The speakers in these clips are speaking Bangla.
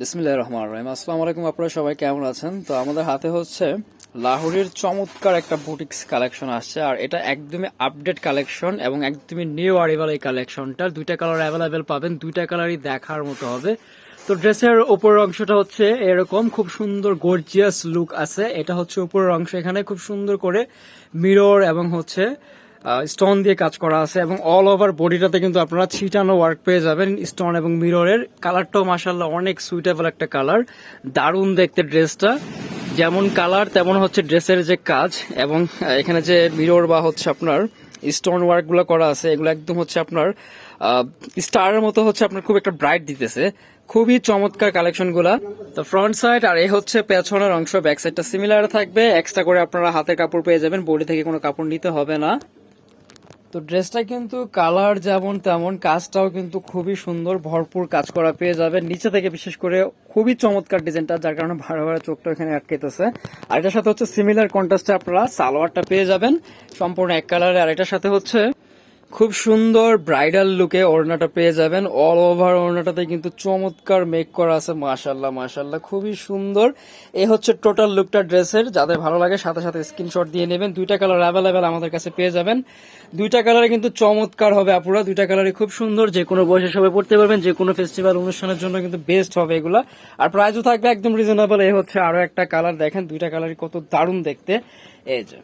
বিসমিল্লাহ রহমান রহিম। আসসালামু আলাইকুম, আপনারা সবাই কেমন আছেন? তো আমাদের হাতে হচ্ছে লাহোরের চমৎকার একটা বুটিক্স কালেকশন আসছে, আর এটা একদমই আপডেট কালেকশন এবং একদমই নিউ আরিভাল এই কালেকশনটা। দুইটা কালার অ্যাভেলেবেল পাবেন, দুইটা কালারই দেখার মতো হবে। তো ড্রেসের উপরের অংশটা হচ্ছে এরকম, খুব সুন্দর গর্জিয়াস লুক আছে। এটা হচ্ছে উপরের অংশ, এখানে খুব সুন্দর করে মিরর এবং হচ্ছে স্টোন দিয়ে কাজ করা আছে এবং অল ওভার বডিটাতে কিন্তু আপনারা ছিটানো ওয়ার্ক পেয়ে যাবেন। স্টোন এবং মিররের কালারটাও মাসাল্লাহ অনেক সুইটেবল একটা কালার দারুণ দেখতে ড্রেসটা যেমন কালার তেমন হচ্ছে ড্রেসের যে কাজ এবং এখানে যে মিরর বা হচ্ছে আপনার স্টোন ওয়ার্কগুলো করা আছে, এগুলো একদম হচ্ছে আপনার স্টারের মতো হচ্ছে আপনার খুব একটা ব্রাইট দিতেছে। খুবই চমৎকার কালেকশনগুলা তো ফ্রন্ট সাইড আর এই হচ্ছে পেছনের অংশ ব্যাক সাইডটা সিমিলার থাকবে। এক্সট্রা করে আপনারা হাতের কাপড় পেয়ে যাবেন বডি থেকে কোনো কাপড় নিতে হবে না। তো ড্রেসটা কিন্তু কালার যেমন তেমন, কাজটাও কিন্তু খুবই সুন্দর, ভরপুর কাজ করা পেয়ে যাবে নিচে থেকে বিশেষ করে খুবই চমৎকার ডিজাইনটা, যার কারণে ভাড়া ভাড়া চোখটা এখানে আটকেতেছে আর এটার সাথে হচ্ছে সিমিলার কন্ট্রাস্টে আপনারা সালোয়ারটা পেয়ে যাবেন। সম্পূর্ণ এক কালারে, আর এটার সাথে হচ্ছে খুব সুন্দর ব্রাইডাল লুকে ওড়নাটা পেয়ে যাবেন। অল ওভার ওড়নাটাতে কিন্তু চমৎকার মেক করা আছে মাশাল্লাহ মাশাল্লাহ খুবই সুন্দর। এ হচ্ছে টোটাল লুকটা ড্রেসের, যাদের ভালো লাগে সাথে সাথে স্ক্রিনশট দিয়ে নেবেন। দুইটা কালার অ্যাভেলেবেল আমাদের কাছে পেয়ে যাবেন। দুইটা কালারে কিন্তু চমৎকার হবে, আপুরা। দুইটা কালারে খুব সুন্দর, যে কোনো বয়সে সবাই পড়তে পারবেন, যে কোনো ফেস্টিভ্যাল অনুষ্ঠানের জন্য কিন্তু বেস্ট হবে এগুলা। আর প্রাইসও থাকবে একদম রিজনেবল এ হচ্ছে আরও একটা কালার দেখেন, দুইটা কালারই কত দারুণ দেখতে। এই যে।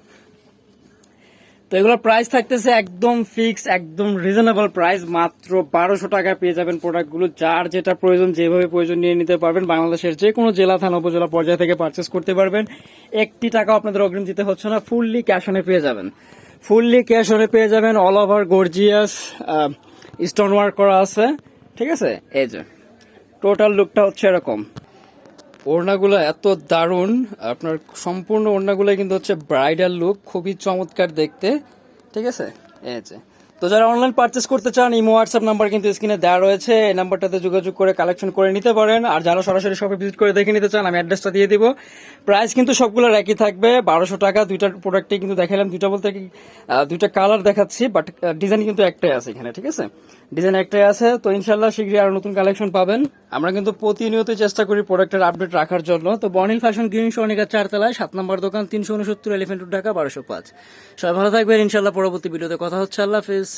তো এগুলোর প্রাইস থাকতেছে একদম ফিক্স একদম রিজনেবল প্রাইস মাত্র বারোশো টাকা পেয়ে যাবেন প্রোডাক্টগুলো যার যেটা প্রয়োজন, যেভাবে প্রয়োজন নিয়ে নিতে পারবেন। বাংলাদেশের যে কোনো জেলা, থানা, উপজেলা পর্যায় থেকে পারচেস করতে পারবেন। একটি টাকা আপনাদের অগ্রিম দিতে হচ্ছে না ফুললি ক্যাশ অনে পেয়ে যাবেন। ফুললি ক্যাশ অনে পেয়ে যাবেন all over gorgeous stone work করা আছে। ঠিক আছে? এই যে টোটাল লুকটা হচ্ছে এরকম। ওড়নাগুলো এত দারুণ, আপনার সম্পূর্ণ ওড়নাগুলো কিন্তু হচ্ছে ব্রাইডাল লুক খুবই চমৎকার দেখতে, ঠিক আছে? এই যে। তো যারা অনলাইন পারচেস করতে চান ইমো হোয়াটসঅ্যাপ নাম্বার কিন্তু স্ক্রিনে দেওয়া রয়েছে। এই নাম্বারটাতে যোগাযোগ করে কালেকশন করে নিতে পারেন। আর যারা সরাসরি শপে ভিজিট করে দেখে নিতে চান, আমি অ্যাড্রেসটা দিয়ে দিব। প্রাইস কিন্তু সবগুলোর একই থাকবে। বারোশো টাকা, দুইটা প্রোডাক্টে কিন্তু দেখালাম দুইটা বলতে দুইটা কালার দেখাচ্ছি বাট ডিজাইন কিন্তু একটাই আছে এখানে, ঠিক আছে? ডিজাইন একটাই আছে। তো ইনশাল্লাহ শীঘ্রই আরও নতুন কালেকশন পাবেন। আমরা কিন্তু প্রতিনিয়ত চেষ্টা করি প্রোডাক্টের আপডেট রাখার জন্য। তো বর্নিল ফ্যাশন গ্রিন সনিকার চারতলায়, সাত নম্বর দোকান, তিনশো উনসত্তর এলিফেন্ট ঢাকা, বারোশো পাঁচ। সবাই ভালো থাকবেন। ইনশাল্লাহ পরবর্তী ভিডিওতে কথা হচ্ছে। আল্লাহ হাফিজ।